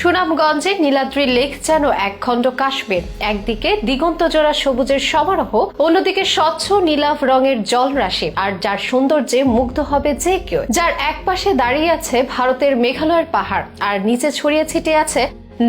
সুনামগঞ্জে নীলাদ্রি লেক যেন একখণ্ড কাশ্মীর। একদিকে দিগন্ত জোড়া সবুজের সমারোহ, অন্যদিকে স্বচ্ছ নীলাভ রঙের জলরাশি, আর যার সৌন্দর্যে মুগ্ধ হবে যে কেউ। যার একপাশে দাঁড়িয়ে আছে ভারতের মেঘালয়ের পাহাড়, আর নিচে ছড়িয়ে ছিটিয়ে আছে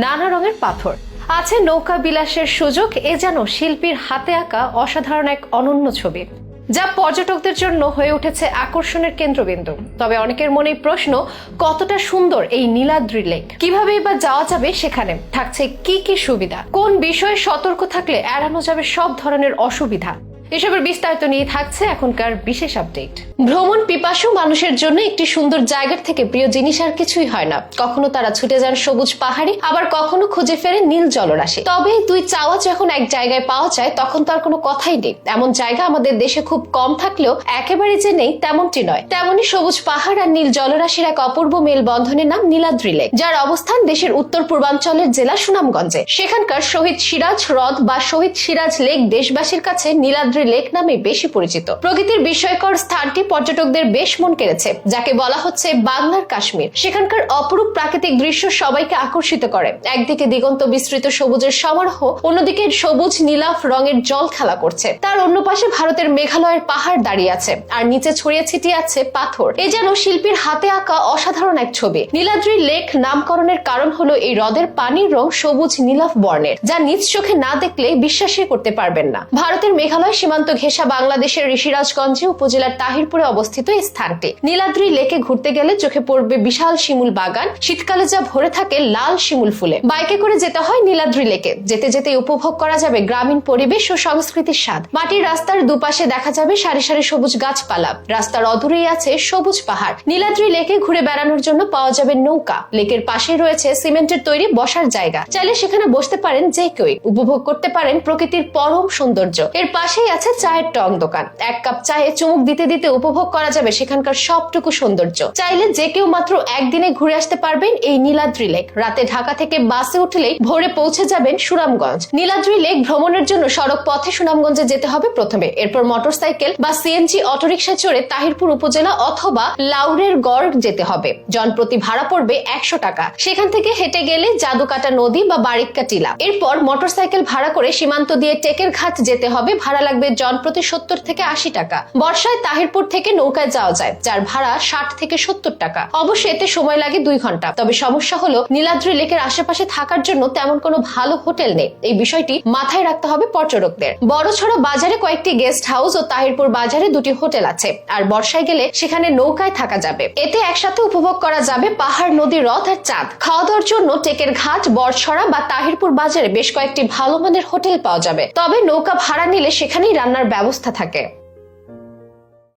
নানা রঙের পাথর। আছে নৌকা বিলাসের সুযোগ, এ যেন শিল্পীর হাতে আঁকা অসাধারণ এক অনন্য ছবি। যা পর্যটকদের জন্য হয়ে উঠেছে আকর্ষণের কেন্দ্রবিন্দু। তবে অনেকের মনে প্রশ্ন, কতটা সুন্দর এই নীলাদ্রি লেক? কীভাবে বা যাওয়া যাবে সেখানে? থাকছে কি কি সুবিধা? কোন বিষয়ে সতর্ক থাকলে এড়ানো যাবে সব ধরনের অসুবিধা? এসবের বিস্তারিত নিয়ে থাকছে এখনকার বিশেষ আপডেট। ভ্রমণ পিপাসু মানুষের জন্য একটি সুন্দর জায়গার থেকে প্রিয় জিনিস আর কিছুই হয় না। কখনো তারা ছুটে যান সবুজ পাহাড়ি, আবার কখনো খুঁজে ফেরে নীল জলরাশি। তবে দুই চাওয়া যখন এক জায়গায় পাওয়া যায়, তখন তার কোনো কথাই নেই। এমন জায়গা আমাদের দেশে খুব কম থাকলেও একেবারে যে নেই, তেমনটি নয়। তেমনি সবুজ পাহাড় আর নীল জলরাশির এক অপূর্ব মেলবন্ধনের নাম নীলাদ্রি লেক, যার অবস্থান দেশের উত্তর পূর্বাঞ্চলের জেলা সুনামগঞ্জে। সেখানকার শহীদ সিরাজ হ্রদ বা শহীদ সিরাজ লেক দেশবাসীর কাছে নীলাদ্রি লেক নামে বেশি পরিচিত। প্রকৃতির বিস্ময়কর স্থানটি পর্যটকদের বেশ মন কেড়েছে, যাকে বলা হচ্ছে বাংলার কাশ্মীর। সেখানকার অপরূপ প্রাকৃতিক দৃশ্য সবাইকে আকর্ষিত করে। একদিকে দিগন্ত বিস্তৃত সবুজের সমারোহ, অন্যদিকে সবুজ, নীলাভ রঙের জল খেলা করছে। তার অন্য পাশে ভারতের মেঘালয়ের পাহাড় দাঁড়িয়ে আছে, আর নিচে ছড়িয়ে ছিটিয়ে আছে পাথর। এ যেন শিল্পীর হাতে আঁকা অসাধারণ এক ছবি। নীলাদ্রি লেক নামকরণের কারণ হলো এই হ্রদের পানির রং সবুজ, নীলাভ বর্ণের, যা নিজ চোখে না দেখলে বিশ্বাসই করতে পারবেন না। ভারতের মেঘালয় সীমান্ত ঘেঁষা বাংলাদেশের ঋষিরাজগঞ্জে উপজেলার তাহিরপুরে অবস্থিত এই স্থানটি। নীলাদ্রি লেকে ঘুরতে গেলে চোখে পড়বে বিশাল শিমুল বাগান। শীতকালে যা ভরে থাকে লাল শিমুল ফুলে। বাইকে করে যেতে হয় নীলাদ্রি লেকে। যেতে যেতে উপভোগ করা যাবে গ্রামীণ পরিবেশ ও সংস্কৃতির স্বাদ। মাটির রাস্তার দুপাশে দেখা যাবে সারি সারি সবুজ গাছপালা। রাস্তার অদূরেই আছে সবুজ পাহাড়। নীলাদ্রি লেকে ঘুরে বেড়ানোর জন্য পাওয়া যাবে নৌকা। লেকের পাশেই রয়েছে সিমেন্টের তৈরি বসার জায়গা। চাইলে সেখানে বসতে পারেন যে কেউই। উপভোগ করতে পারেন প্রকৃতির পরম সৌন্দর্য। এর পাশেই আছে চায়ের টং দোকান। এক কাপ চায়ে চুমুক দিতে দিতে উপভোগ করা যাবে সেখানকার সবটুকু সৌন্দর্য। চাইলে যে কেউ মাত্র একদিনে ঘুরে আসতে পারবেন এই নীলাদ্রি লেক। রাতে ঢাকা থেকে বাসে উঠলেই ভোরে পৌঁছে যাবেন সুনামগঞ্জ। নীলাদ্রি লেক ভ্রমণের জন্য সড়ক পথে সুনামগঞ্জে যেতে হবে প্রথমে। এরপর মোটরসাইকেল বা সিএনজি অটোরিকশা চড়ে তাহিরপুর উপজেলা অথবা লাউরের গড় যেতে হবে। জনপ্রতি ভাড়া পড়বে একশো টাকা। সেখান থেকে হেঁটে গেলে জাদুকাটা নদী বা বারিক্কা টিলা। এরপর মোটরসাইকেল ভাড়া করে সীমান্ত দিয়ে টেকের ঘাট যেতে হবে। ভাড়া লাগবে জনপ্রতি সত্তর থেকে আশি টাকা। বর্ষায় তাহিরপুর থেকে নৌকায় যাওয়া যায়, যার ভাড়া ষাট থেকে সত্তর টাকা। অবশ্য এতে সময় লাগে দুই ঘণ্টা। তবে সমস্যা হলো, নীলাদ্রি লেকের আশেপাশে থাকার জন্য তেমন কোনো ভালো হোটেল নেই। এই বিষয়টি মাথায় রাখতে হবে পর্যটকদের। বড়ছড়া বাজারে কয়েকটি গেস্ট হাউস ও তাহিরপুর বাজারে দুটি হোটেল আছে। আর বর্ষায় গেলে সেখানে নৌকায় থাকা যাবে। এতে একসাথে উপভোগ করা যাবে পাহাড়, নদী রথ আর চাঁদ। খাওয়া দাওয়ার জন্য টেকের ঘাট বরছড়া বা তাহিরপুর বাজারে বেশ কয়েকটি ভালো মানের হোটেল পাওয়া যাবে। তবে নৌকা ভাড়া নিলে সেখানেই রান্নার ব্যবস্থা থাকে।